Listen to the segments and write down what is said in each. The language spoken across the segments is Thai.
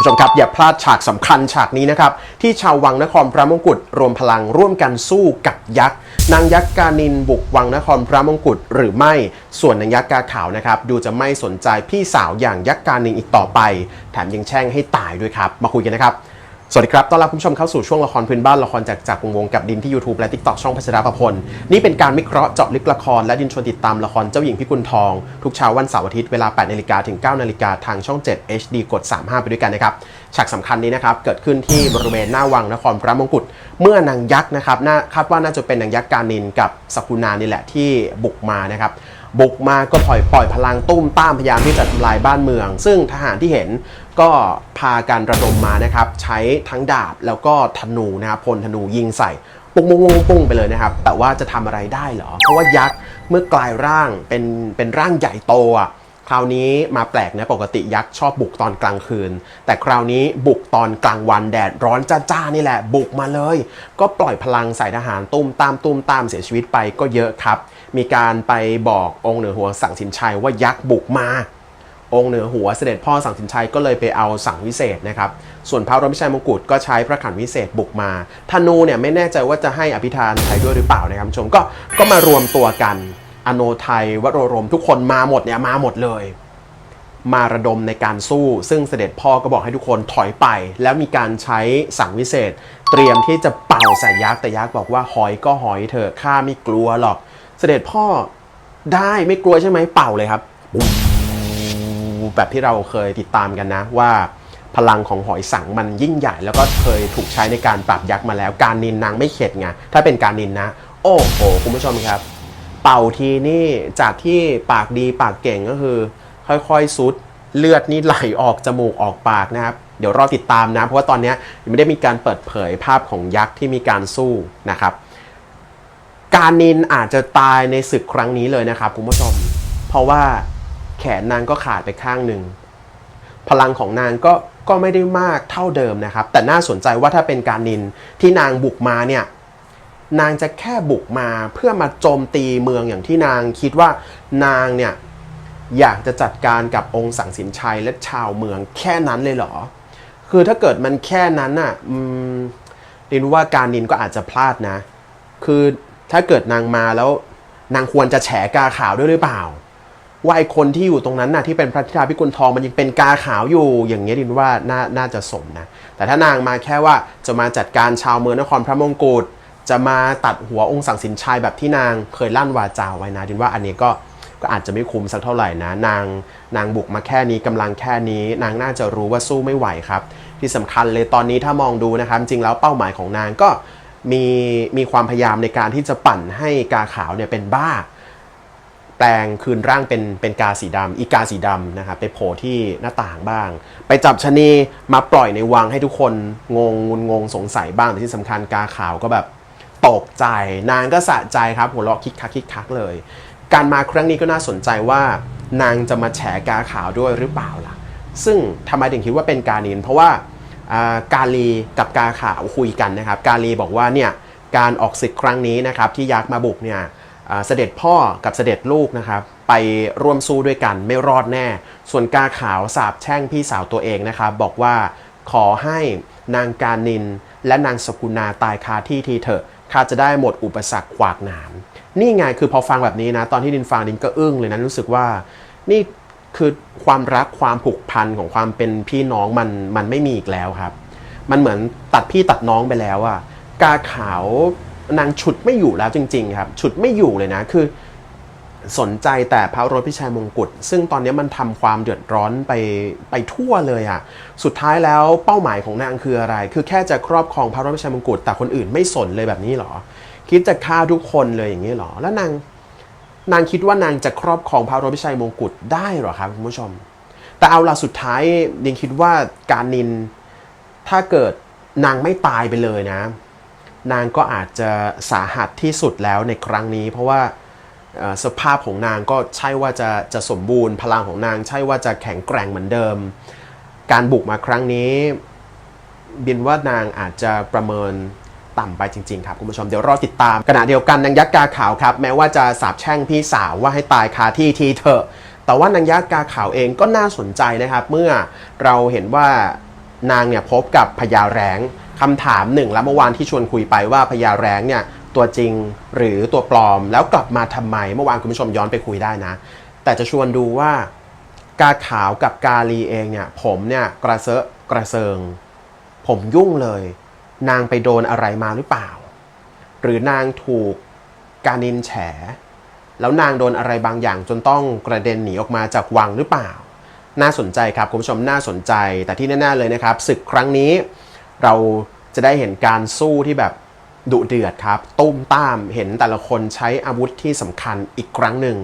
ผู้ชมครับอย่าพลาดฉากสำคัญฉากนี้นะครับที่ชาววังนครพระมงกุฎรวมพลังร่วมกันสู้กับยักษ์นางยักษ์กานินบุกวังนครพระมงกุฎหรือไม่ส่วนนางยักษ์กาขาวนะครับดูจะไม่สนใจพี่สาวอย่างยักษ์กานินอีกต่อไป แถมยังแช่งให้ตายด้วยครับ มาคุยกันนะครับ สวัสดีครับ ต้อนรับคุณผู้ชมเข้าสู่ช่วงละครพื้นบ้านละครจากจากวงวงกับดินที่ YouTube และ TikTok ช่องพัชราภพล นี่เป็นการวิเคราะห์เจาะลึกละครและดินชวนติดตามละครเจ้าหญิงพิกุลทอง ทุกเช้าวันเสาร์อาทิตย์เวลา8นาฬิกาถึง9นาฬิกาทางช่อง 7 HD กด 35 ไปด้วยกันนะครับ ฉากสำคัญนี้นะครับ เกิดขึ้นที่บริเวณหน้าวังนครพระมงกุฎ เมื่อนางยักษ์นะครับน่าคาดว่าน่าจะเป็นนางยักษ์กานินกับสกุณานี่แหละที่บุกมานะครับบุกมาก็ปล่อยปล่อยพลังตุ้มต้ามพยายามที่จะทำลายบ้านเมือง ซึ่งทหารที่เห็น ก็พาการระดมมานะครับใช้ทั้งดาบแล้วก็ธนูนะครับพลธนูยิงใส่ปุ้งปุ้งปุ้งปุ้งไปเลยนะครับ แต่ว่าจะทำอะไรได้เหรอ เพราะว่ายักษ์เมื่อกลายร่างเป็นเป็นร่างใหญ่โตอะคราวนี้มาแปลกนะปกติยักษ์ชอบบุกตอนกลางคืน แต่คราวนี้บุกตอนกลางวันแดดร้อนจ้าๆนี่แหละ บุกมาเลย ก็ปล่อยพลังใส่ทหารตุ้มตามตุ้มตามเสียชีวิตไปก็เยอะครับ มีการไปบอกองค์เหนือหัวสั่งสินชัยว่ายักษ์บุกมา องค์เหนือหัวเสด็จพ่อสั่งสินชัยก็เลยไปเอาสั่งวิเศษนะครับ ส่วนพระรมิชัยมงกุฎก็ใช้พระขันวิเศษบุกมาธนูเนี่ยไม่แน่ใจว่าจะให้อภิธานใช้ด้วยหรือเปล่านะครับชมก็ก็มารวมตัวกันอโนไทยวโรรม ทุกคนมาหมดเนี่ยมาหมดเลย มาระดมในการสู้ ซึ่งเสด็จพ่อก็บอกให้ทุกคนถอยไป แล้วมีการใช้สั่งวิเศษ เตรียมที่จะเป่าใส่ยักษ์แต่ยักษ์บอกว่าหอยก็หอยเถอะข้าไม่กลัวหรอก เสด็จพ่อได้ไม่กลัวใช่ไหมเป่าเลยครับ แบบที่เราเคยติดตามกันนะว่าพลังของหอยสังมันยิ่งใหญ่ แล้วก็เคยถูกใช้ในการปราบยักษ์มาแล้ว การนินนางไม่เข็ดไงถ้าเป็นการนินนะ โอ้โหคุณผู้ชมครับ เป่าทีนี่จากที่ปากดีปากเก่งก็คือ ค่อยๆซุดเลือดนี่ไหลออกจมูกออกปากนะครับ เดี๋ยวรอติดตามนะ เพราะว่าตอนนี้ยังไม่ได้มีการเปิดเผยภาพของยักษ์ที่มีการสู้นะครับ การนินอาจจะตายในศึกครั้งนี้เลยนะครับคุณผู้ชม เพราะว่า แขนนางก็ขาดไปข้างหนึ่งพลังของนางก็ก็ไม่ได้มากเท่าเดิมนะครับ แต่น่าสนใจว่าถ้าเป็นการนินที่นางบุกมาเนี่ยนางจะแค่บุกมาเพื่อมาโจมตีเมืองอย่างที่นางคิดว่านางเนี่ยอยากจะจัดการกับองค์สังสินชัยและชาวเมืองแค่นั้นเลยเหรอ คือถ้าเกิดมันแค่นั้นน่ะอืมเรียนว่าการนินก็อาจจะพลาดนะ คือถ้าเกิดนางมาแล้วนางควรจะแฉกาขาวด้วยหรือเปล่า ว่าไอคนที่อยู่ตรงนั้นน่ะที่เป็นพระธิดาพิกุลทองมันยังเป็นกาขาวอยู่อย่างเงี้ยดินว่าน่าน่าจะสมนะ แต่ถ้านางมาแค่ว่าจะมาจัดการชาวเมืองนครพระมงกุฎจะมาตัดหัวองค์สังสินชัยแบบที่นางเคยลั่นวาจาไว้นะดินว่าอันนี้ก็ก็อาจจะไม่คุ้มสักเท่าไหร่นะ นางนางบุกมาแค่นี้กำลังแค่นี้ นางน่าจะรู้ว่าสู้ไม่ไหวครับ ที่สำคัญเลยตอนนี้ถ้ามองดูนะครับ จริงแล้วเป้าหมายของนางก็มีมีความพยายามในการที่จะปั่นให้กาขาวเนี่ยเป็นบ้า แปลงคืนร่างเป็นเป็นกาสีดำอีกาสีดำนะครับไปโผล่ที่หน้าต่างบ้าง ไปจับชะนีมาปล่อยในวังให้ทุกคนงงงุนงงสงสัยบ้างแต่ที่สำคัญกาขาวก็แบบตกใจ นางก็สะใจครับหัวเราะคิกคักคิกคักเลย การมาครั้งนี้ก็น่าสนใจว่านางจะมาแฉกาขาวด้วยหรือเปล่าล่ะ ซึ่งทำไมถึงคิดว่าเป็นกานินเพราะว่ากาลีกับกาขาวคุยกันนะครับ กาลีบอกว่าเนี่ยการออกศึกครั้งนี้นะครับที่ยักษ์มาบุกเนี่ย เสด็จพ่อกับเสด็จลูกนะครับไปร่วมสู้ด้วยกันไม่รอดแน่ ส่วนกาขาวสาบแช่งพี่สาวตัวเองนะครับบอกว่าขอให้นางการนินและนางสกุณาตายคาที่ทีเถอะข้าจะได้หมดอุปสรรคขวากหนาม นี่ไงคือพอฟังแบบนี้นะ ตอนที่ดินฟังดินก็อึ้งเลยนะรู้สึกว่า นี่คือความรักความผูกพันของความเป็นพี่น้องมันมันไม่มีอีกแล้วครับ มันเหมือนตัดพี่ตัดน้องไปแล้วอะกาขาว นางฉุดไม่อยู่แล้วจริง ๆ ครับ ฉุดไม่อยู่เลยนะคือ สนใจแต่พระรถพิชัยมงกุฎซึ่งตอนนี้มันทำความเดือดร้อนไปไปทั่วเลยอะ่ะสุดท้ายแล้วเป้าหมายของนางคืออะไร คือแค่จะครอบครองพระรถพิชัยมงกุฎแต่คนอื่นไม่สนเลยแบบนี้หรอ คิดจะฆ่าทุกคนเลยอย่างนี้หรอ แล้วนางนางคิดว่านางจะครอบครองพระรถพิชัยมงกุฎได้หรอครับคุณผู้ชม แต่เอาล่ะสุดท้ายยังคิดว่าการนินถ้าเกิดนางไม่ตายไปเลยนะ นางก็อาจจะสาหัสที่สุดแล้วในครั้งนี้ เพราะว่าสภาพของนางก็ใช่ว่าจะจะสมบูรณ์ พลังของนางใช่ว่าจะแข็งแกร่งเหมือนเดิม การบุกมาครั้งนี้บินว่านางอาจจะประเมินต่ำไปจริงๆครับคุณผู้ชมเดี๋ยวรอติดตามขณะเดียวกันนางยักษ์กาขาวครับ แม้ว่าจะสาบแช่งพี่สาวว่าให้ตายคาที่ทีเถอะ แต่ว่านางยักษ์กาขาวเองก็น่าสนใจนะครับ เมื่อเราเห็นว่า นางเนี่ยพบกับพญาแรงคำถามหนึ่งแล้วเมื่อวานที่ชวนคุยไปว่าพญาแรงเนี่ยตัวจริงหรือตัวปลอมแล้วกลับมาทำไม เมื่อวานคุณผู้ชมย้อนไปคุยได้นะ แต่จะชวนดูว่ากาขาวกับกาลีเองเนี่ยผมเนี่ยกระเซาะกระเซิง ผมยุ่งเลย นางไปโดนอะไรมาหรือเปล่า หรือนางถูกกานินแฉ แล้วนางโดนอะไรบางอย่างจนต้องกระเด็นหนีออกมาจากวังหรือเปล่า น่าสนใจครับคุณผู้ชมน่าสนใจ แต่ที่แน่ๆเลยนะครับศึกครั้งนี้เราจะได้เห็นการสู้ที่แบบ ดุเดือดครับ ตุ้มต้ามเห็นแต่ละคนใช้อาวุธที่สำคัญอีกครั้งหนึ่ง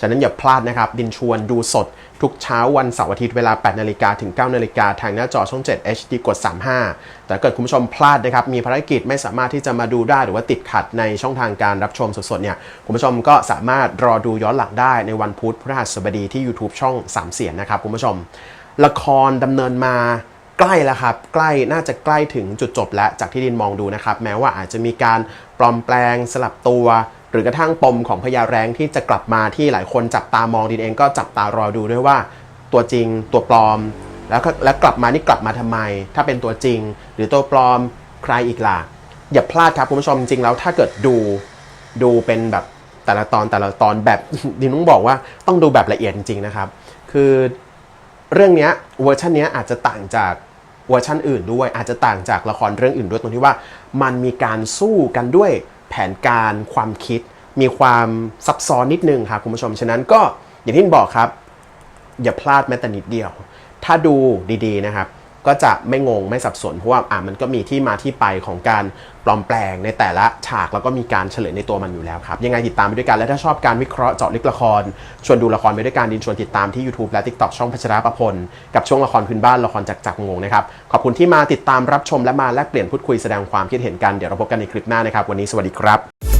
ฉะนั้นอย่าพลาดนะครับ ดินชวนดูสด ทุกเช้าวันเสาร์อาทิตย์เวลา 8 นาฬิกาถึง 9 นาฬิกาทางหน้าจอช่อง 7 HD กด 35 แต่เกิดคุณผู้ชมพลาดนะครับ มีภารกิจไม่สามารถที่จะมาดูได้หรือว่าติดขัดในช่องทางการรับชมสดๆเนี่ยคุณผู้ชมก็สามารถรอดูย้อนหลังได้ในวันพุธพฤหัสบดีที่ YouTube ช่อง 3 เสียงนะครับคุณผู้ชม ละครดำเนินมา ใกล้แล้วครับ ใกล้น่าจะใกล้ถึงจุดจบแล้วจากที่ดินมองดูนะครับ แม้ว่าอาจจะมีการปลอมแปลงสลับตัว หรือกระทั่งปมของพญาแรงที่จะกลับมาที่หลายคนจับตามองดินเองก็จับตารอดูด้วยว่า ตัวจริงตัวปลอม แล้วแล้วกลับมานี่กลับมาทำไม ถ้าเป็นตัวจริง หรือตัวปลอมใครอีกล่ะอย่าพลาดครับคุณผู้ชมจริงแล้วถ้าเกิดดูดูเป็นแบบแต่ละตอนแต่ละตอนแบบดินต้องบอกว่าต้องดูแบบละเอียดจริงๆนะครับ คือ เรื่องนี้เวอร์ชันนี้อาจจะต่างจากเวอร์ชันอื่นด้วย อาจจะต่างจากละครเรื่องอื่นด้วยตรงที่ว่า มันมีการสู้กันด้วยแผนการความคิด มีความซับซ้อนนิดนึงครับคุณผู้ชมฉะนั้นก็อย่างที่บอกครับ อย่าพลาดแม้แต่นิดเดียว ถ้าดูดีๆนะครับ ก็จะไม่งงไม่สับสน เพราะว่าอ่ามันก็มีที่มาที่ไปของการปลอมแปลงในแต่ละฉากแล้วก็มีการเฉลยในตัวมันอยู่แล้วครับ ยังไงติดตามไปด้วยกันและถ้าชอบการวิเคราะห์เจาะลึกละคร ชวนดูละครไปด้วยกันดินชวนติดตามที่ YouTube และ TikTok ช่องพัชราประพล กับช่วงละครพื้นบ้านละครจักจักงงนะครับขอบคุณที่มาติดตามรับชมและมาแลกเปลี่ยนพูดคุยแสดงความคิดเห็นกันเดี๋ยวเราพบกันในคลิปหน้านะครับวันนี้สวัสดีครับ